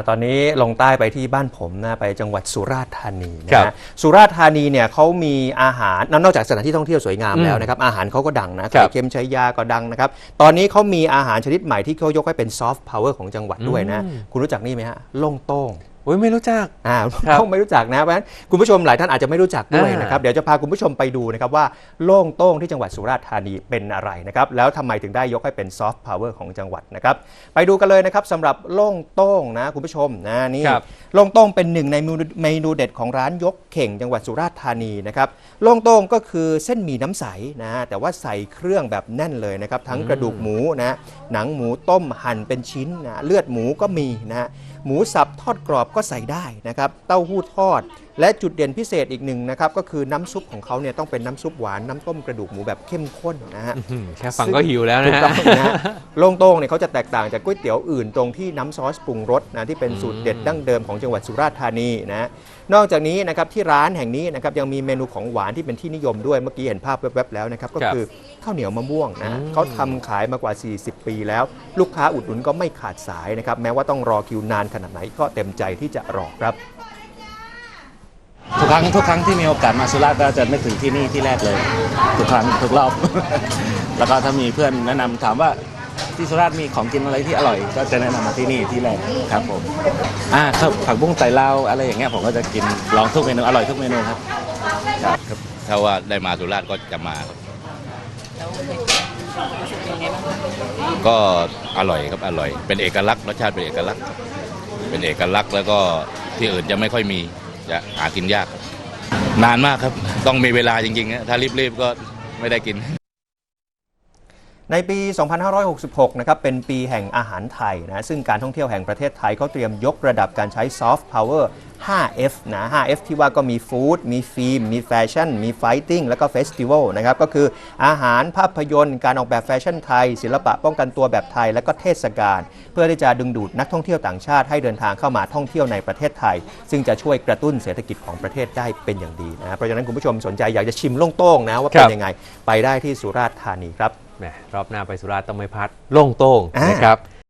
ะตอนนี้ลงใต้ไปที่บ้านผมนะไปจังหวัดสุราษฎร์ธานีนะครัฮะบสุราษฎร์ธานีเนี่ยเขามีอาหารนอกจากสถานที่ท่องเที่ยวสวยงามอืมแล้วนะครับอาหารเขาก็ดังนะครัไข่บ เค็มชัยยาก็ดังนะครับตอนนี้เขามีอาหารชนิดใหม่ที่เขายกให้เป็นซอฟต์พาวเวอร์ของจังหวัดด้วยนะอืมคุณรู้จักนี่ไหมฮะล่งโต้งโอ้ยไม่รู้จัก อ่าครับต้องไม่รู้จักนะเพราะฉะนั้นคุณผู้ชมหลายท่านอาจจะไม่รู้จักด้วยอ่านนะครับเดี๋ยวจะพาคุณผู้ชมไปดูนะครับว่าโล่งโต้งที่จังหวัดสุราษฎร์ธานีเป็นอะไรนะครับแล้วทำไมถึงได้ยกให้เป็นซอฟต์พาวเวอร์ของจังหวัดนะครับไปดูกันเลยนะครับสำหรับโล่งโต้งนะคุณผู้ชมนะนี่ครับโล่งโต้งเป็นหนึ่งในเมนูเมนูเด็ดของร้านยกเข่งจังหวัดสุราษฎร์ธานีนะครับโล่งโต้งก็คือเส้นหมี่น้ำใสนะฮะแต่ว่าใส่เครื่องแบบแน่นเลยนะครับทั้งกระดูกหมูนะหนังหมูต้มหั่นเป็นชิ้นนะเลือดหมูก็มีนะฮะหมูสับทอดกรอบก็็ใส่ได้นะครับ เต้าหู้ทอด และจุดเด่นพิเศษอีกหนึ่งนะครับก็คือน้ำซุปของเขาเนี่ยต้องเป็นน้ำซุปหวานน้ำต้มกระดูกหมูแบบเข้มข้นนะฮะ อืมแค่ฟังก็หิวแล้วถูนะกฮะต้องนะฮะ โล่งโต้งเนี่ยเขาจะแตกต่างจากก๋วยเตี๋ยวอื่นตรงที่น้ำซอสปรุงรสนะที่เป็นสูตรเด็ดดั้งเดิมของจังหวัดสุราษฎร์ธานีนะ นอกจากนี้นะครับที่ร้านแห่งนี้นะครับยังมีเมนูของหวานที่เป็นที่นิยมด้วยเมื่อกี้เห็นภาพแวบๆแล้วนะครับก็ครับคือข้าวเหนียวมะม่วงนะอืมเขาทำขายมากว่า 40 ปีแล้ว ลูกค้าอุดหนุนก็ไม่ขาดสายนะครับแม้ว่าต้องรอคิวนานขนาดไหนก็เต็มใจที่จะรอครับทุก ครั้งทุกครั้งที่มีโอกาสมาสุราษฎร์ก็จะนึกถึงที่นี่ที่แรกเลย ทุกครั้งทุกรอบ แล้วก็ถ้ามีเพื่อนแนะนำถามว่าที่สุราษฎร์มีของกินอะไรที่อร่อย ก็จะแนะนำมาที่นี่ที่แรกครับผมอ่าครับผักบุ้งไตลาวอะไรอย่างเงี้ยผมก็จะกินลองทุกเมนูอร่อยทุกเมนูครับครับถ้าว่าได้มาสุราษฎร์ก็จะมาครับก็อร่อยครับอร่อย เป็นเอกลักษณ์รสชาติเป็นเอกลักษณ์ เป็นเอกลักษณ์แล้วก็ที่อื่นจะไม่ค่อยมี จะหากินยาก นานมากครับ ต้องมีเวลาจริงๆถ้ารีบๆก็ไม่ได้กิน ในปี 2566 นะครับ เป็นปีแห่งอาหารไทยนะ ซึ่งการท่องเที่ยวแห่งประเทศไทยเขาเตรียมยกระดับการใช้ซอฟต์พาวเวอร์ 5F นะ 5F ที่ว่าก็มีฟู้ด มีฟิล์ม มีแฟชั่น มีไฟติ้ง แล้วก็เฟสติวัลนะครับ ก็คืออาหาร ภาพยนตร์ การออกแบบแฟชั่นไทย ศิลปะป้องกันตัวแบบไทย และก็เทศกาล เพื่อที่จะดึงดูดนักท่องเที่ยวต่างชาติให้เดินทางเข้ามาท่องเที่ยวในประเทศไทย ซึ่งจะช่วยกระตุ้นเศรษฐกิจของประเทศได้เป็นอย่างดีนะ เพราะฉะนั้นคุณผู้ชมสนใจอยากจะชิมล่งโต้งนะว่าเป็นยังไง ไปได้ที่สุราษฎร์ธานีครับ แหมรอบหน้าไปสุราษฎร์ต้องไม่พลาดโล่งโต้งอ่านนะครับ